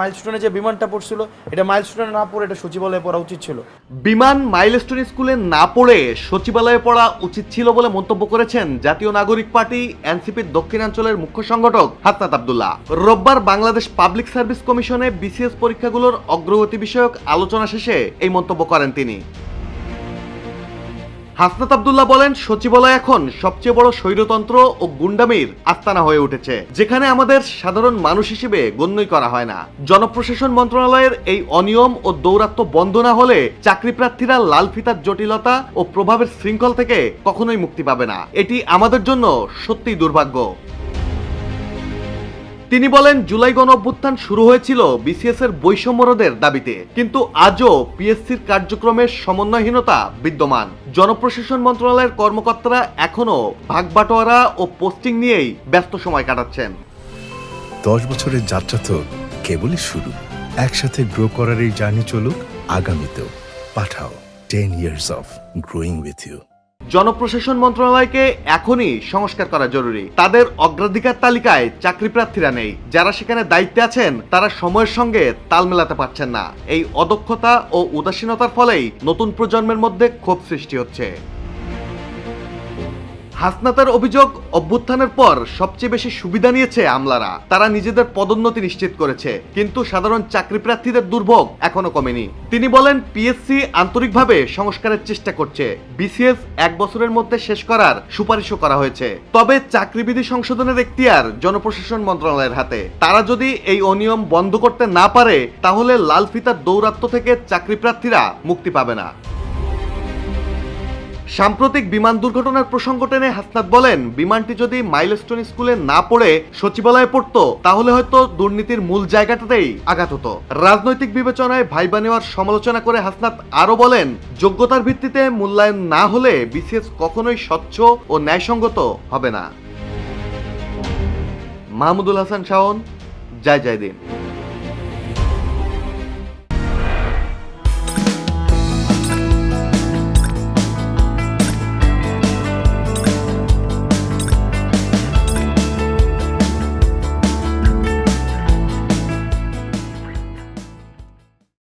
মাইলস্টোনে যে বিমানটা পড়ছিল, এটা মাইলস্টোনে না পড়ে এটা সচিবালয়ে পড়া উচিত ছিল। বিমান মাইলস্টোন স্কুলে না পড়ে সচিবালয়ে পড়া উচিত ছিল বলে মন্তব্য করেছেন জাতীয় নাগরিক পার্টি, এনসিপির দক্ষিণাঞ্চলের মুখ্য সংগঠক হাসনাত আবদুল্লাহ। রোববার বাংলাদেশ পাবলিক সার্ভিস কমিশনে বিসিএস পরীক্ষাগুলোর অগ্রগতি বিষয়ক আলোচনা শেষে এই মন্তব্য করেন তিনি। হাসনাত আবদুল্লাহ বলেন, সচিবালয় এখন সবচেয়ে বড় স্বৈরতন্ত্র ও গুন্ডামির আস্তানা হয়ে উঠেছে, যেখানে আমাদের সাধারণ মানুষ হিসেবে গণ্যই করা হয় না। জনপ্রশাসন মন্ত্রণালয়ের এই অনিয়ম ও দৌরাত্ম বন্ধ না হলে চাকরি প্রার্থীরা লাল ফিতার জটিলতা ও প্রভাবের শৃঙ্খল থেকে কখনোই মুক্তি পাবে না। এটি আমাদের জন্য সত্যিই দুর্ভাগ্য। তিনি বলেন, জুলাই গণ অভ্যুত্থান শুরু হয়েছিল বিসিএস এর বৈষম্যরোধের দাবিতে, কিন্তু আজও পিএসসির কার্যক্রমের সমন্বয়হীনতা বিদ্যমান। জনপ্রশাসন মন্ত্রণালয়ের কর্মকর্তারা এখনও ভাগবাটোয়ারা ও পোস্টিং নিয়েই ব্যস্ত সময় কাটাচ্ছেন। দশ বছরের যাত্রা তো কেবলই শুরু। একসাথে গ্রো করার এই জার্নি চলুক, আগামীতেও। Pathao ten years of growing with you জনপ্রশাসন মন্ত্রণালয়কে এখনই সংস্কার করা জরুরি। তাদের অগ্রাধিকার তালিকায় চাকরি প্রার্থীরা নেই। যারা সেখানে দায়িত্বে আছেন, তারা সময়ের সঙ্গে তাল মেলাতে পারছেন না। এই অদক্ষতা ও উদাসীনতার ফলেই নতুন প্রজন্মের মধ্যে ক্ষোভ সৃষ্টি হচ্ছে। হাসনাতের অভিযোগ অভ্যুত্থানের পর সবচেয়ে বেশি সুবিধা নিয়েছে আমলারা। তারা নিজেদের পদোন্নতি নিশ্চিত করেছে, কিন্তু সাধারণ চাকরি প্রার্থীদের দুর্ভোগ এখনও কমেনি। তিনি বলেন, পিএসসি আন্তরিকভাবে সংস্কারের চেষ্টা করছে। বিসিএস এক বছরের মধ্যে শেষ করার সুপারিশও করা হয়েছে। তবে চাকরিবিধি সংশোধনের এখতিয়ার জনপ্রশাসন মন্ত্রণালয়ের হাতে। তারা যদি এই অনিয়ম বন্ধ করতে না পারে, তাহলে লাল ফিতার দৌরাত্ম্য থেকে চাকরি প্রার্থীরা মুক্তি পাবে না। সাম্প্রতিক বিমান দুর্ঘটনার প্রসঙ্গ টেনে হাসনাত বলেন, বিমানটি যদি মাইলস্টোন স্কুলে না পড়ে সচিবালয়ে পড়তো, তাহলে হয়তো দুর্নীতির মূল জায়গাটাতেই আঘাত হতো। রাজনৈতিক বিবেচনায় ভাইবা নেওয়ার সমালোচনা করে হাসনাত আরও বলেন, যোগ্যতার ভিত্তিতে মূল্যায়ন না হলে বিসিএস কখনোই স্বচ্ছ ও ন্যায়সঙ্গত হবে না। মাহমুদুল হাসান শাওন, জয় জয় দিন।